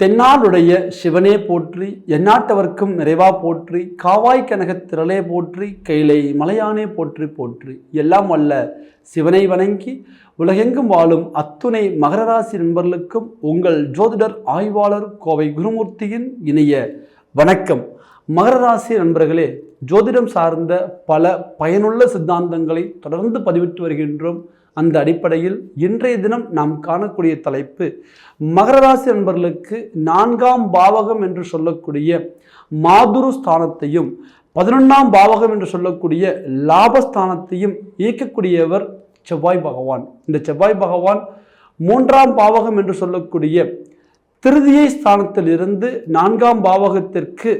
தென்னாடுடைய சிவனே போற்றி எந்நாட்டவர்க்கும் நிறைவா போற்றி காவாய் கனக திரளே போற்றி கைலை மலையானே போற்றி போற்றி. எல்லாம் வல்ல சிவனை வணங்கி உலகெங்கும் வாழும் அத்துணை மகர ராசி நண்பர்களுக்கும் உங்கள் ஜோதிடர் ஆய்வாளர் கோவை குருமூர்த்தியின் இணைய வணக்கம். மகர ராசி நண்பர்களே ஜோதிடம் சார்ந்த பல பயனுள்ள சித்தாந்தங்களை தொடர்ந்து பதிவிட்டு வருகின்றோம். அந்த அடிப்படையில் இன்றைய தினம் நாம் காணக்கூடிய தலைப்பு மகர ராசி நண்பர்களுக்கு நான்காம் பாவகம் என்று சொல்லக்கூடிய மாதுரு ஸ்தானத்தையும் பதினொன்றாம் பாவகம் என்று சொல்லக்கூடிய லாபஸ்தானத்தையும் இயக்கக்கூடியவர் செவ்வாய் பகவான். இந்த செவ்வாய் பகவான் மூன்றாம் பாவகம் என்று சொல்லக்கூடிய திருதியை ஸ்தானத்தில் இருந்து நான்காம் பாவகத்திற்கு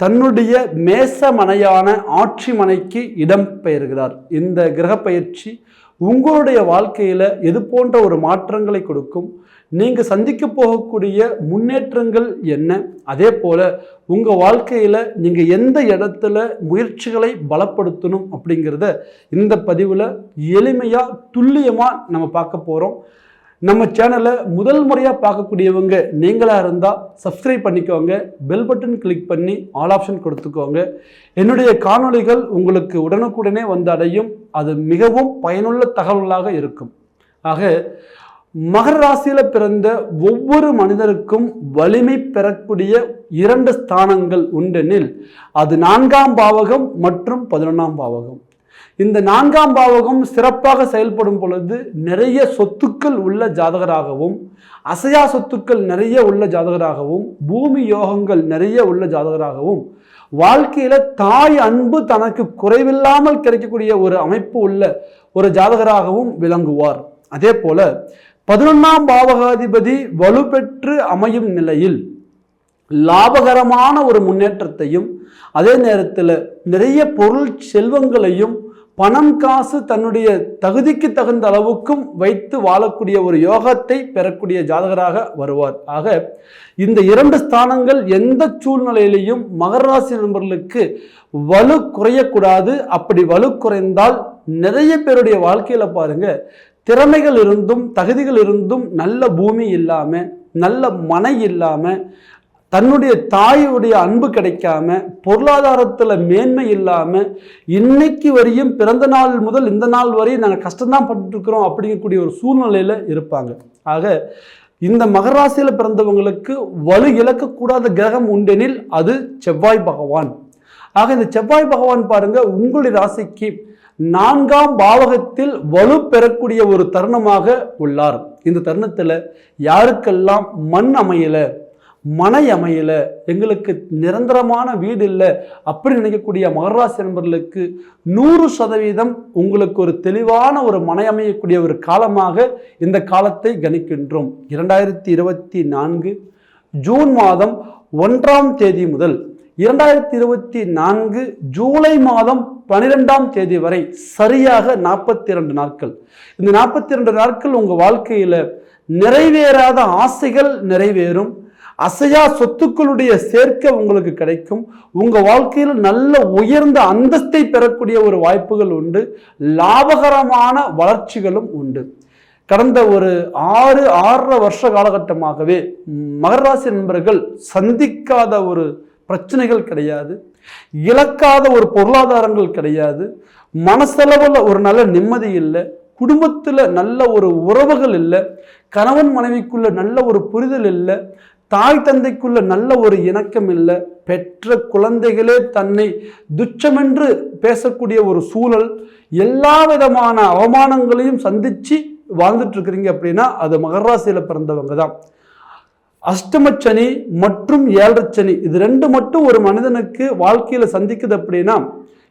தன்னுடைய மேசமனையான ஆட்சி மனைக்கு இடம் பெயர்கிறார். இந்த கிரக பயிற்சி உங்களுடைய வாழ்க்கையில் எது போன்ற ஒரு மாற்றங்களை கொடுக்கும்? நீங்கள் சந்திக்க போகக்கூடிய முன்னேற்றங்கள் என்ன? அதே போல் உங்கள் வாழ்க்கையில் நீங்கள் எந்த இடத்துல முயற்சிகளை பலப்படுத்தணும் அப்படிங்கிறத இந்த பதிவில் எளிமையாக துல்லியமாக நம்ம பார்க்க போகிறோம் நம்ம சேனலை முதல் முறையாக பார்க்கக்கூடியவங்க நீங்களாக இருந்தால் சப்ஸ்கிரைப் பண்ணிக்கோங்க. பெல் பட்டன் கிளிக் பண்ணி ஆல் ஆப்ஷன் கொடுத்துக்கோங்க. என்னுடைய காணொளிகள் உங்களுக்கு உடனுக்குடனே வந்து அடையும். அது மிகவும் பயனுள்ள தகவல்களாக இருக்கும். ஆக மகர ராசியில் பிறந்த ஒவ்வொரு மனிதருக்கும் வலிமை பெறக்கூடிய இரண்டு ஸ்தானங்கள் உண்டெனில் அது நான்காம் பாவகம் மற்றும் பதினொன்றாம் பாவகம். இந்த நான்காம் பாவகம் சிறப்பாக செயல்படும் பொழுது நிறைய சொத்துக்கள் உள்ள ஜாதகராகவும் அசையா சொத்துக்கள் நிறைய உள்ள ஜாதகராகவும் பூமி யோகங்கள் நிறைய உள்ள ஜாதகராகவும் வாழ்க்கையில் தாய் அன்பு தனக்கு குறைவில்லாமல் கிடைக்கக்கூடிய ஒரு அமைப்பு உள்ள ஒரு ஜாதகராகவும் விளங்குவார். அதே போல பதினொன்றாம் பாவகாதிபதி வலுப்பெற்று அமையும் நிலையில் லாபகரமான ஒரு முன்னேற்றத்தையும் அதே நேரத்தில் நிறைய பொருள் செல்வங்களையும் பணம் காசு தன்னுடைய தகுதிக்கு தகுந்த அளவுக்கும் வைத்து வாழக்கூடிய ஒரு யோகத்தை பெறக்கூடிய ஜாதகராக வருவார். ஆக இந்த இரண்டு ஸ்தானங்கள் எந்த சூழ்நிலையிலையும் மகர ராசி நண்பர்களுக்கு வலு குறையக்கூடாது. அப்படி வலு குறைந்தால் நிறைய பேருடைய வாழ்க்கையில் பாருங்க திறமைகள் இருந்தும் தகுதிகள் இருந்தும் நல்ல பூமி இல்லாமல் நல்ல மனை இல்லாமல் தன்னுடைய தாயுடைய அன்பு கிடைக்காம பொருளாதாரத்தில் மேன்மை இல்லாமல் இன்னைக்கு வரையும் பிறந்த நாள் முதல் இந்த நாள் வரையும் நாங்கள் கஷ்டம்தான் பட்டுருக்குறோம் அப்படிங்கக்கூடிய ஒரு சூழ்நிலையில் இருப்பாங்க. ஆக இந்த மகராசியில் பிறந்தவங்களுக்கு வலு இழக்கக்கூடாத கிரகம் உண்டெனில் அது செவ்வாய் பகவான். ஆக இந்த செவ்வாய் பகவான் பாருங்க உங்களுடைய ராசிக்கு நான்காம் பாவகத்தில் வலு பெறக்கூடிய ஒரு தருணமாக உள்ளார். இந்த தருணத்தில் யாருக்கெல்லாம் மண் அமையலை? மனை அமையல எங்களுக்கு நிரந்தரமான வீடு இல்லை அப்படி நினைக்கக்கூடிய மகராசி நண்பர்களுக்கு நூறு சதவீதம் உங்களுக்கு ஒரு தெளிவான ஒரு மனை அமையக்கூடிய ஒரு காலமாக இந்த காலத்தை கணிக்கின்றோம். இரண்டாயிரத்தி இருபத்தி நான்கு ஜூன் மாதம் ஒன்றாம் தேதி முதல் இரண்டாயிரத்தி இருபத்தி நான்கு ஜூலை மாதம் பனிரெண்டாம் தேதி வரை சரியாக நாற்பத்தி இரண்டு நாட்கள். இந்த நாற்பத்தி இரண்டு நாட்கள் உங்கள் வாழ்க்கையில் நிறைவேறாத ஆசைகள் நிறைவேறும். அசையா சொத்துக்களுடைய சேர்க்கை உங்களுக்கு கிடைக்கும். உங்கள் வாழ்க்கையில் நல்ல உயர்ந்த அந்தஸ்தை பெறக்கூடிய ஒரு வாய்ப்புகள் உண்டு. லாபகரமான வளர்ச்சிகளும் உண்டு. கடந்த ஒரு ஆறு ஆறரை வருஷ காலகட்டமாகவே மகராசி நண்பர்கள் சந்திக்காத ஒரு பிரச்சனைகள் கிடையாது. இழக்காத ஒரு பொருளாதாரங்கள் கிடையாது. மனசளவில் ஒரு நல்ல நிம்மதி இல்லை. குடும்பத்தில் நல்ல ஒரு உறவுகள் இல்லை. கணவன் மனைவிக்குள்ள நல்ல ஒரு புரிதல் இல்லை. தாய் தந்தைக்குள்ள நல்ல ஒரு இணக்கம் இல்லை. பெற்ற குழந்தைகளே தன்னை துச்சமென்று பேசக்கூடிய ஒரு சூழல் எல்லா விதமான அவமானங்களையும் சந்தித்து வாழ்ந்துட்டு இருக்கிறீங்க அப்படின்னா அது மகராசியில் பிறந்தவங்க தான். அஷ்டமச்சனி மற்றும் ஏழரச்சனி இது ரெண்டு மட்டும் ஒரு மனிதனுக்கு வாழ்க்கையில் சந்திக்குது அப்படின்னா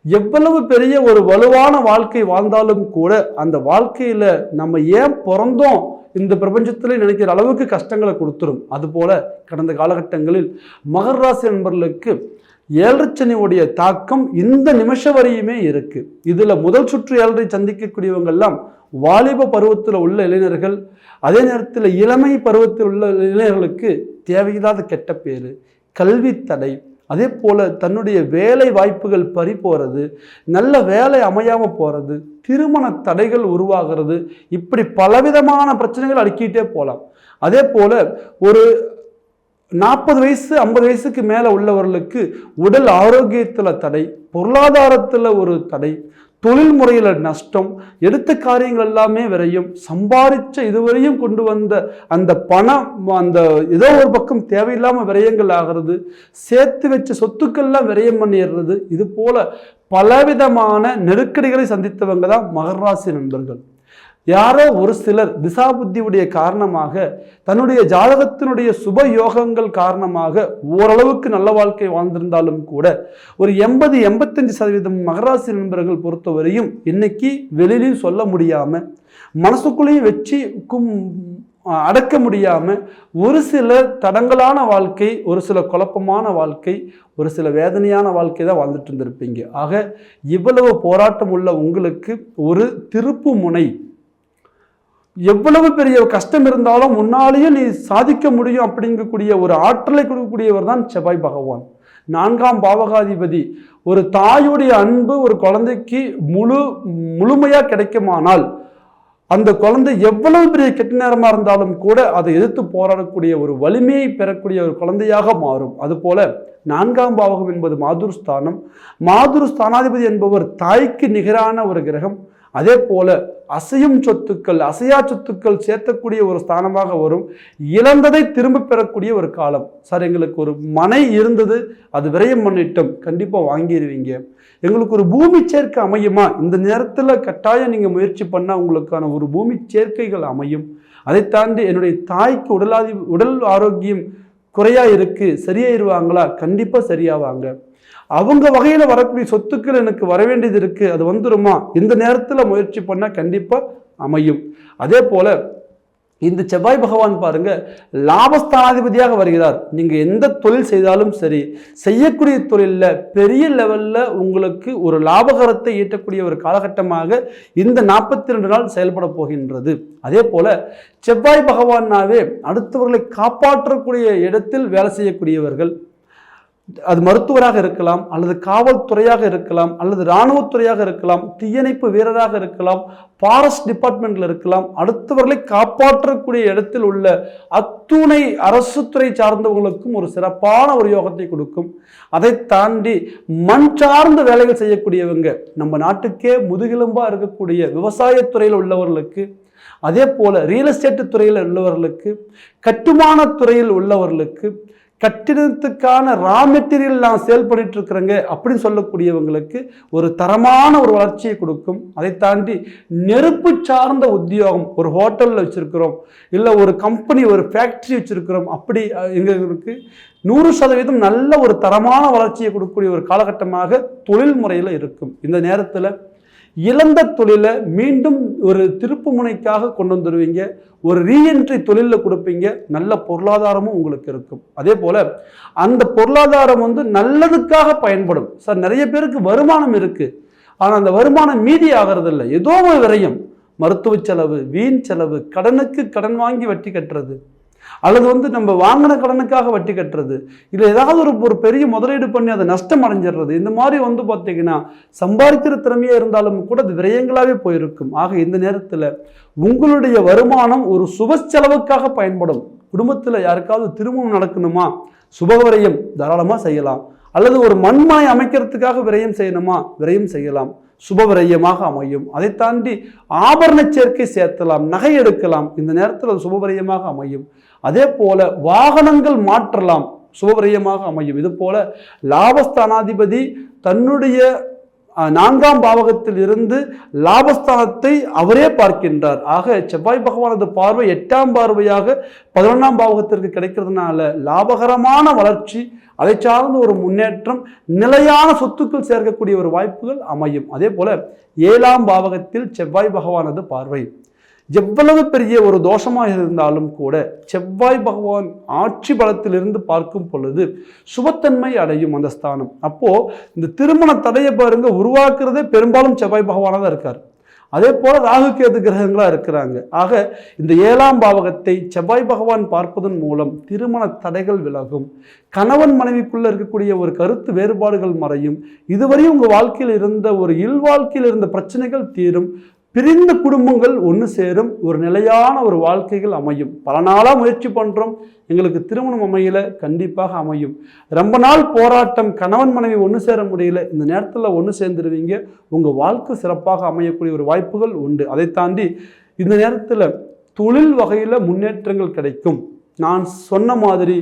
எவ்வளவு பெரிய ஒரு வலுவான வாழ்க்கை வாழ்ந்தாலும் கூட அந்த வாழ்க்கையில் நம்ம ஏன் பிறந்தோம் இந்த பிரபஞ்சத்தில் நினைக்கிற அளவுக்கு கஷ்டங்களை கொடுத்துரும். அதுபோல் கடந்த காலகட்டங்களில் மகர் ராசி நண்பர்களுக்கு ஏழரைச்சனியுடைய தாக்கம் இந்த நிமிஷம் வரையுமே இருக்குது இதில் முதல் சுற்று ஏழரை சந்திக்கக்கூடியவங்கெல்லாம் வாலிப பருவத்தில் உள்ள இளைஞர்கள் அதே நேரத்தில் இளமை பருவத்தில் உள்ள இளைஞர்களுக்கு தேவையில்லாத கெட்ட பேர் கல்வி தடை அதே போல் தன்னுடைய வேலை வாய்ப்புகள் பறி போகிறது நல்ல வேலை அமையாமல் போகிறது திருமண தடைகள் உருவாகிறது இப்படி பலவிதமான பிரச்சனைகள் அடுக்கிட்டே போகலாம் அதே போல் ஒரு நாற்பது வயசு ஐம்பது வயசுக்கு மேலே உள்ளவர்களுக்கு உடல் ஆரோக்கியத்தில் தடை பொருளாதாரத்தில் ஒரு தடை தொழில் முறையில் நஷ்டம் எடுத்த காரியங்கள் எல்லாமே விரையும். சம்பாதிச்ச இதுவரையும் கொண்டு வந்த அந்த பணம் அந்த ஏதோ ஒரு பக்கம் தேவையில்லாமல் விரயங்கள் ஆகிறது. சேர்த்து வச்ச சொத்துக்கள்லாம் விரயம் பண்ணிடுறது. இது போல பலவிதமான நெருக்கடிகளை சந்தித்தவங்க தான் மகராசி நண்பர்கள். யாரோ ஒரு சிலர் திசாபுத்தியுடைய காரணமாக தன்னுடைய ஜாதகத்தினுடைய சுப யோகங்கள் காரணமாக ஓரளவுக்கு நல்ல வாழ்க்கை வாழ்ந்திருந்தாலும் கூட ஒரு எண்பது எண்பத்தஞ்சு சதவீதம் மகராசி நண்பர்கள் பொறுத்தவரையும் இன்னைக்கு வெளியிலையும் சொல்ல முடியாம மனசுக்குள்ளேயும் வச்சு கும் அடக்க முடியாம ஒரு சில தடங்கலான வாழ்க்கை ஒரு சில குழப்பமான வாழ்க்கை ஒரு சில வேதனையான வாழ்க்கை தான் வாழ்ந்துட்டு இருந்திருப்பீங்க. ஆக இவ்வளவு போராட்டம் உள்ள உங்களுக்கு ஒரு திருப்பு முனை எவ்வளவு பெரிய கஷ்டம் இருந்தாலும் உன்னாலேயே நீ சாதிக்க முடியும் அப்படிங்கக்கூடிய ஒரு ஆற்றலை கொடுக்கக்கூடியவர் தான் செவ்வாய் பகவான். நான்காம் பாவகாதிபதி. ஒரு தாயுடைய அன்பு ஒரு குழந்தைக்கு முழு முழுமையாக கிடைக்குமானால் அந்த குழந்தை எவ்வளவு பெரிய கெட்ட நேரமாக இருந்தாலும் கூட அதை எதிர்த்து போராடக்கூடிய ஒரு வலிமையை பெறக்கூடிய ஒரு குழந்தையாக மாறும். அதுபோல நான்காம் பாவகம் என்பது மாதுர் ஸ்தானம். மாதுர் ஸ்தானாதிபதி என்பவர் தாய்க்கு நிகரான ஒரு கிரகம். அதே போல அசையும் சொத்துக்கள் அசையா சொத்துக்கள் சேர்த்தக்கூடிய ஒரு ஸ்தானமாக வரும். இழந்ததை திரும்ப பெறக்கூடிய ஒரு காலம். சார் எங்களுக்கு ஒரு மனை இருந்தது அது விரயம் பண்ணிட்டோம். கண்டிப்பாக வாங்கிடுவீங்க எங்களுக்கு ஒரு பூமி சேர்க்கை அமையுமா? இந்த நேரத்தில் கட்டாயம் நீங்கள் முயற்சி பண்ணால் உங்களுக்கான ஒரு பூமி சேர்க்கைகள் அமையும். அதை தாண்டி என்னுடைய தாய்க்கு உடலாதி உடல் ஆரோக்கியம் குறையாக இருக்குது சரியாயிருவாங்களா? கண்டிப்பாக சரியாவாங்க. அவங்க வகையில் வரக்கூடிய சொத்துக்கள் எனக்கு வர வேண்டியது இருக்குது அது வந்துருமா? இந்த நேரத்தில் முயற்சி பண்ணால் கண்டிப்பாக அமையும். அதே போல் இந்த செவ்வாய் பகவான் பாருங்க லாபஸ்தானாதிபதியாக வருகிறார். நீங்கள் எந்த தொழில் செய்தாலும் சரி செய்யக்கூடிய தொழிலில் பெரிய லெவலில் உங்களுக்கு ஒரு லாபகரத்தை ஈட்டக்கூடிய ஒரு காலகட்டமாக இந்த நாற்பத்தி ரெண்டு நாள் செயல்பட போகின்றது. அதே போல செவ்வாய் பகவானாவே அடுத்தவர்களை காப்பாற்றக்கூடிய இடத்தில் வேலை செய்யக்கூடியவர்கள் அது மருத்துவராக இருக்கலாம் அல்லது காவல்துறையாக இருக்கலாம் அல்லது இராணுவத்துறையாக இருக்கலாம் தீயணைப்பு வீரராக இருக்கலாம் ஃபாரஸ்ட் டிபார்ட்மெண்ட்ல இருக்கலாம் அடுத்தவர்களை காப்பாற்றக்கூடிய இடத்தில் உள்ள அத்துணை அரசு துறை சார்ந்தவங்களுக்கும் ஒரு சிறப்பான ஒரு யோகத்தை கொடுக்கும். அதை தாண்டி மண் சார்ந்த வேலைகள் செய்யக்கூடியவங்க நம்ம நாட்டுக்கே முதுகெலும்பா இருக்கக்கூடிய விவசாயத்துறையில் உள்ளவர்களுக்கு அதே போல ரியல் எஸ்டேட் துறையில் உள்ளவர்களுக்கு கட்டுமான துறையில் உள்ளவர்களுக்கு கட்டிடத்துக்கான ரா மெட்டீரியல் நான் சேல் பண்ணிட்டு இருக்கிறேங்க அப்படின்னு சொல்லக்கூடியவங்களுக்கு ஒரு தரமான ஒரு வளர்ச்சியை கொடுக்கும். அதை தாண்டி நெருப்பு சார்ந்த உத்தியோகம் ஒரு ஹோட்டலில் வச்சுருக்கிறோம் இல்லை ஒரு கம்பெனி ஒரு ஃபேக்ட்ரி வச்சுருக்கிறோம் அப்படி எங்களுக்கு நூறு சதவீதம் நல்ல ஒரு தரமான வளர்ச்சியை கொடுக்கக்கூடிய ஒரு காலகட்டமாக தொழில் முறையில் இருக்கும். இந்த நேரத்தில் இழந்த தொழிலை மீண்டும் ஒரு திருப்பு முனைக்காக கொண்டு வந்துடுவீங்க ஒரு ரீஎன்ட்ரி தொழிலில் கொடுப்பீங்க. நல்ல பொருளாதாரமும் உங்களுக்கு இருக்கும். அதே போல் அந்த பொருளாதாரம் வந்து நல்லதுக்காக பயன்படும். சார் நிறைய பேருக்கு வருமானம் இருக்குது ஆனால் அந்த வருமானம் மீதி ஆகிறதில்ல. ஏதோ ஒரு விரயம். மருத்துவ செலவு வீண் செலவு கடனுக்கு கடன் வாங்கி வட்டி கட்டுறது. அல்லது வந்து நம்ம வாங்கின கடனுக்காக வட்டி கட்டுறது இல்லை ஏதாவது ஒரு ஒரு பெரிய முதலீடு பண்ணி அதை நஷ்டம் அடைஞ்சிடுறது இந்த மாதிரி வந்து பார்த்தீங்கன்னா சம்பாதிக்கிற திறமையாக இருந்தாலும் கூட அது விரயங்களாகவே போயிருக்கும். ஆக இந்த நேரத்தில் உங்களுடைய வருமானம் ஒரு சுப செலவுக்காக பயன்படும். குடும்பத்தில் யாருக்காவது திருமணம் நடக்கணுமா? சுபவரையம் தாராளமாக செய்யலாம். அல்லது ஒரு மண்மனை அமைக்கிறதுக்காக விரயம் செய்யணுமா? விரயம் செய்யலாம். சுபவரையமாக அமையும். அதை தாண்டி ஆபரண சேர்க்கை சேர்த்தலாம் நகை எடுக்கலாம். இந்த நேரத்தில் அது சுபவரையமாக அமையும். அதே போல வாகனங்கள் மாற்றலாம் சுபவரையமாக அமையும். இது போல லாபஸ்தானாதிபதி தன்னுடைய நான்காம் பாவகத்தில் இருந்து லாபஸ்தானத்தை அவரே பார்க்கின்றார். ஆக செவ்வாய் பகவானது பார்வை எட்டாம் பார்வையாக பதினொன்றாம் பாவகத்திற்கு கிடைக்கிறதுனால லாபகரமான வளர்ச்சி அதை சார்ந்த ஒரு முன்னேற்றம் நிலையான சொத்துக்கள் சேர்க்கக்கூடிய ஒரு வாய்ப்புகள் அமையும். அதே போல ஏழாம் பாவகத்தில் செவ்வாய் பகவானது பார்வை. எவ்வளவு பெரிய ஒரு தோஷமாக இருந்தாலும் கூட செவ்வாய் பகவான் ஆட்சி பலத்திலிருந்து பார்க்கும் பொழுது சுபத்தன்மை அடையும் அந்த ஸ்தானம். அப்போது இந்த திருமண தடையை பாருங்க உருவாக்குறதே பெரும்பாலும் செவ்வாய் பகவானாக தான் இருக்கார். அதே போல ராகு கேது கிரகங்களாக இருக்கிறாங்க. ஆக இந்த ஏழாம் பாவகத்தை செவ்வாய் பகவான் பார்ப்பதன் மூலம் திருமண தடைகள் விலகும். கணவன் மனைவிக்குள்ள இருக்கக்கூடிய ஒரு கருத்து வேறுபாடுகள் மறையும். இதுவரை உங்கள் வாழ்க்கையில் இருந்த ஒரு இல்வாழ்க்கையில் இருந்த பிரச்சனைகள் தீரும். பிரிந்த குடும்பங்கள் ஒன்று சேரும் ஒரு நிலையான ஒரு வாழ்க்கைகள் அமையும். பல நாளாக முயற்சி பண்ணுறோம் எங்களுக்கு திருமணம் அமையல கண்டிப்பாக அமையும். ரொம்ப நாள் போராட்டம் கணவன் மனைவி ஒன்று சேர முடியல இந்த நேரத்தில் ஒன்று சேர்ந்துருவீங்க. உங்கள் வாழ்க்கை சிறப்பாக அமையக்கூடிய ஒரு வாய்ப்புகள் உண்டு. அதை தாண்டி இந்த நேரத்தில் தொழில் வகையில் முன்னேற்றங்கள் கிடைக்கும். நான் சொன்ன மாதிரி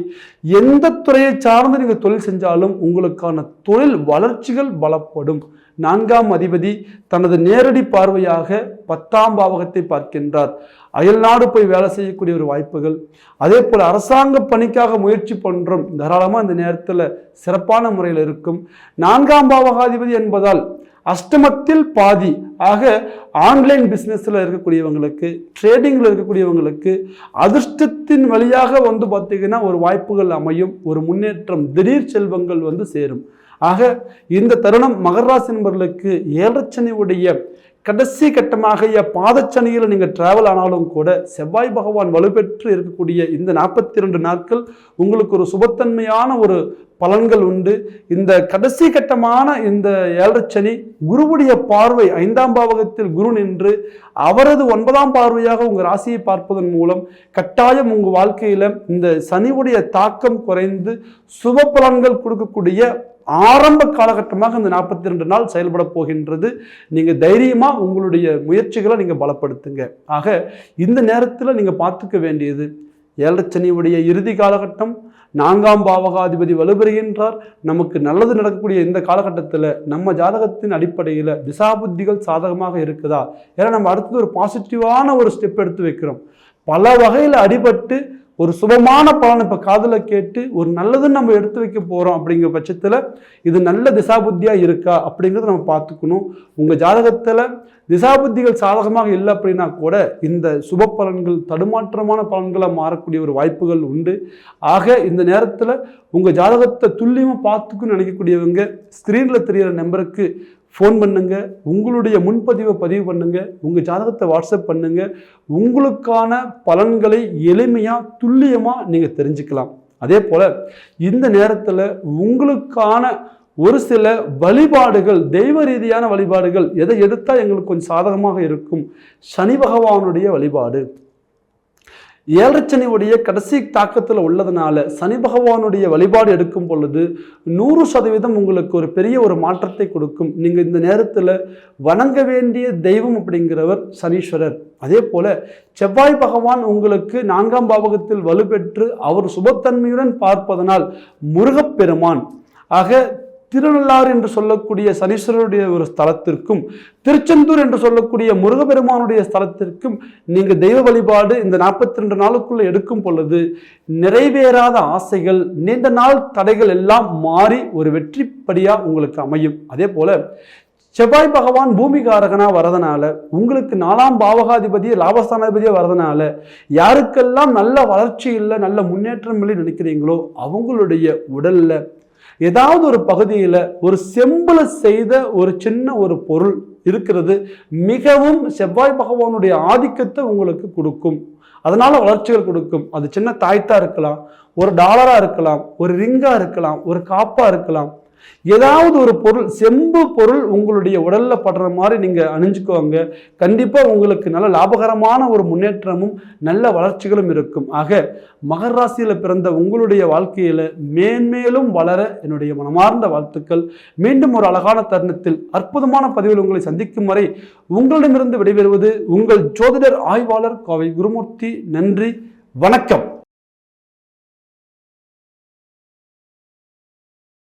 எந்த துறையை சார்ந்து நீங்கள் தொழில் செஞ்சாலும் உங்களுக்கான தொழில் வளர்ச்சிகள் பலப்படும். நான்காம் அதிபதி தனது நேரடி பார்வையாக பத்தாம் பாவகத்தை பார்க்கின்றார். அயல்நாடு போய் வேலை செய்யக்கூடிய ஒரு வாய்ப்புகள். அதே போல் அரசாங்க பணிக்காக முயற்சி பண்ணுறோம் தாராளமாக இந்த நேரத்தில் சிறப்பான முறையில் இருக்கும். நான்காம் பாவகாதிபதி என்பதால் அஷ்டமத்தில் பாதி ஆக ஆன்லைன் பிஸ்னஸில் இருக்கக்கூடியவங்களுக்கு ட்ரேடிங்கில் இருக்கக்கூடியவங்களுக்கு அதிர்ஷ்டத்தின் வழியாக வந்து பார்த்திங்கன்னா ஒரு வாய்ப்புகள் அமையும். ஒரு முன்னேற்றம் திடீர் செல்வங்கள் வந்து சேரும். ஆக இந்த தருணம் மகராசி நண்பர்களுக்கு ஏழச்சனியுடைய கடைசி கட்டமாக பாதச்சனியில் நீங்கள் டிராவல் ஆனாலும் கூட செவ்வாய் பகவான் வலுப்பெற்று இருக்கக்கூடிய இந்த நாற்பத்தி ரெண்டு நாட்கள் உங்களுக்கு ஒரு சுபத்தன்மையான ஒரு பலன்கள் உண்டு. இந்த கடைசி கட்டமான இந்த ஏழரச்சனி குருவுடைய பார்வை ஐந்தாம் பாவகத்தில் குரு நின்று அவரது ஒன்பதாம் பார்வையாக உங்கள் ராசியை பார்ப்பதன் மூலம் கட்டாயம் உங்கள் வாழ்க்கையில் இந்த சனியுடைய தாக்கம் குறைந்து சுப பலன்கள் கொடுக்கக்கூடிய ஆரம்ப காலகட்டமாக இந்த நாற்பத்தி ரெண்டு நாள் செயல்பட போகின்றது. நீங்கள் தைரியமாக உங்களுடைய முயற்சிகளை நீங்கள் பலப்படுத்துங்க. ஆக இந்த நேரத்தில் நீங்கள் பார்த்துக்க வேண்டியது ஏழச்சனியுடைய இறுதி காலகட்டம் நான்காம் பாவகாதிபதி வலுபெறுகின்றார். நமக்கு நல்லது நடக்கக்கூடிய இந்த காலகட்டத்தில் நம்ம ஜாதகத்தின் அடிப்படையில் விசாபுத்திகள் சாதகமாக இருக்குதா? ஏன்னா நம்ம அடுத்தது ஒரு பாசிட்டிவான ஒரு ஸ்டெப் எடுத்து வைக்கிறோம். பல வகையில் அடிபட்டு ஒரு சுபமான பலன் இப்போ காதில் கேட்டு ஒரு நல்லதுன்னு நம்ம எடுத்து வைக்க போகிறோம் அப்படிங்கிற பட்சத்தில் இது நல்ல திசாபுத்தியாக இருக்கா அப்படிங்கிறத நம்ம பார்த்துக்கணும். உங்கள் ஜாதகத்தில் திசாபுத்திகள் சாதகமாக இல்லை அப்படின்னா கூட இந்த சுப பலன்கள் தடுமாற்றமான பலன்களாக மாறக்கூடிய ஒரு வாய்ப்புகள் உண்டு. ஆக இந்த நேரத்தில் உங்கள் ஜாதகத்தை துல்லியமாக பார்த்துக்குன்னு நினைக்கக்கூடியவங்க ஸ்க்ரீனில் தெரிகிற நம்பருக்கு ஃபோன் பண்ணுங்கள் உங்களுடைய முன்பதிவை பதிவு பண்ணுங்கள் உங்கள் ஜாதகத்தை வாட்ஸ்அப் பண்ணுங்கள் உங்களுக்கான பலன்களை எளிமையாக துல்லியமாக நீங்கள் தெரிஞ்சுக்கலாம். அதே போல் இந்த நேரத்தில் உங்களுக்கான ஒரு சில வழிபாடுகள் தெய்வ ரீதியான வழிபாடுகள் எதை எடுத்தால் எங்களுக்கு கொஞ்சம் சாதகமாக இருக்கும். சனி பகவானுடைய வழிபாடு. ஏழரைச்சனியுடைய கடைசி தாக்கத்தில் உள்ளதுனால சனி பகவானுடைய வழிபாடு எடுக்கும் பொழுது நூறு சதவீதம் உங்களுக்கு ஒரு பெரிய ஒரு மாற்றத்தை கொடுக்கும். நீங்கள் இந்த நேரத்தில் வணங்க வேண்டிய தெய்வம் அப்படிங்கிறவர் சனீஸ்வரர். அதே போல் செவ்வாய் பகவான் உங்களுக்கு நான்காம் பாவகத்தில் வலுப்பெற்று அவர் சுபத்தன்மையுடன் பார்ப்பதனால் முருகப்பெருமான். ஆக திருநள்ளாறு என்று சொல்லக்கூடிய சனீஸ்வரருடைய ஒரு ஸ்தலத்திற்கும் திருச்செந்தூர் என்று சொல்லக்கூடிய முருகப்பெருமானுடைய ஸ்தலத்திற்கும் நீங்கள் தெய்வ வழிபாடு இந்த நாற்பத்தி ரெண்டு நாளுக்குள்ளே எடுக்கும் பொழுது நிறைவேறாத ஆசைகள் நீண்ட நாள் தடைகள் எல்லாம் மாறி ஒரு வெற்றிப்படியாக உங்களுக்கு அமையும். அதே போல் செவ்வாய் பகவான் பூமிகாரகனாக வரதுனால உங்களுக்கு நாலாம் பாவகாதிபதியை லாபஸ்தானாதிபதியாக வரதுனால யாருக்கெல்லாம் நல்ல வளர்ச்சி இல்லை நல்ல முன்னேற்றம் இல்லை நினைக்கிறீங்களோ அவங்களுடைய உடலில் ஏதாவது ஒரு பகுதியில் ஒரு செம்பில் செய்த ஒரு சின்ன ஒரு பொருள் இருக்கிறது மிகவும் செவ்வாய் பகவானுடைய ஆதிக்கத்தை உங்களுக்கு கொடுக்கும். அதனால வளர்ச்சிகள் கொடுக்கும். அது சின்ன தாய்த்தா இருக்கலாம் ஒரு டாலரா இருக்கலாம் ஒரு ரிங்கா இருக்கலாம் ஒரு காப்பா இருக்கலாம். ஏதாவது ஒரு பொருள் செம்பு பொருள் உங்களுடைய உடலில் படுற மாதிரி நீங்கள் அணிஞ்சுக்குவாங்க கண்டிப்பாக உங்களுக்கு நல்ல லாபகரமான ஒரு முன்னேற்றமும் நல்ல வளர்ச்சிகளும் இருக்கும். ஆக மகர் ராசியில் பிறந்த உங்களுடைய வாழ்க்கையில் மேன்மேலும் வளர என்னுடைய மனமார்ந்த வாழ்த்துக்கள். மீண்டும் ஒரு அழகான தருணத்தில் அற்புதமான பதிவில் உங்களை சந்திக்கும் வரை உங்களிடமிருந்து விடைபெறுவது உங்கள் ஜோதிடர் ஆய்வாளர் கோவை குருமூர்த்தி. நன்றி வணக்கம்.